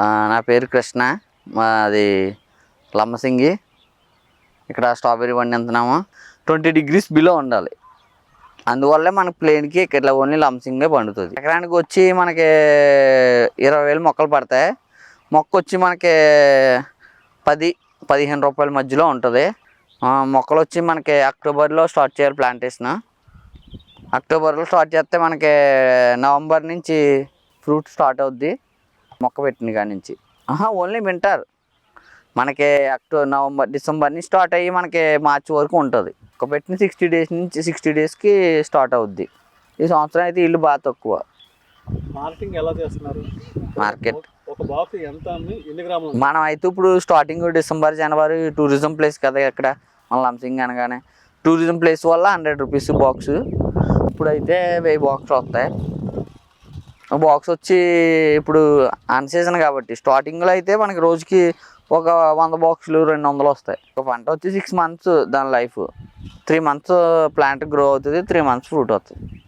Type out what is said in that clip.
నా పేరు కృష్ణ. మాది లమ్మసింగి. ఇక్కడ స్ట్రాబెర్రీ పండిస్తున్నాము ట్వంటీ డిగ్రీస్ బిలో ఉండాలి. అందువల్లే మనకి ప్లేన్కి ఇక్కడ ఓన్లీ లంసింగే పండుతుంది. ఎకరానికి వచ్చి మనకి ఇరవై వేలు మొక్కలు పడతాయి. మొక్క వచ్చి మనకి పది పదిహేను రూపాయల మధ్యలో ఉంటుంది. మొక్కలు వచ్చి మనకి అక్టోబర్లో స్టార్ట్ చేయాలి ప్లాంటేషన్. అక్టోబర్లో స్టార్ట్ చేస్తే మనకి నవంబర్ నుంచి ఫ్రూట్ స్టార్ట్ అవుద్ది. మొక్క పెట్టిన కాడి నుంచి. Only winter. మనకి అక్టో నవంబర్ డిసెంబర్ నుంచి స్టార్ట్ అయ్యి మనకి మార్చి వరకు ఉంటుంది. ఒక పెట్టిన సిక్స్టీ డేస్ నుంచి సిక్స్టీ డేస్కి స్టార్ట్ అవుద్ది. ఈ సంవత్సరం అయితే ఇల్లు బాగా తక్కువ. మార్కెటింగ్ ఎలా చేస్తున్నారు? మార్కెట్. ఒక బాక్స్ ఎంత అమ్మి ఎన్ని గ్రాములు మనం అయితే ఇప్పుడు స్టార్టింగ్ డిసెంబర్ జనవరి టూరిజం ప్లేస్ కదా ఇక్కడ. మన లంసింగ్ అనగానే టూరిజం ప్లేస్ వల్ల హండ్రెడ్ రూపీస్ బాక్స్. ఇప్పుడైతే వెయ్యి బాక్స్ వస్తాయి. బాక్స్ వచ్చి ఇప్పుడు అన్ సీజన్ కాబట్టి స్టార్టింగ్లో అయితే మనకి రోజుకి ఒక వంద బాక్సులు రెండు వందలు వస్తాయి. ఒక పంట వచ్చి సిక్స్ మంత్స్ దాని life three months plant grow అవుతుంది త్రీ మంత్స్ ఫ్రూట్ వస్తుంది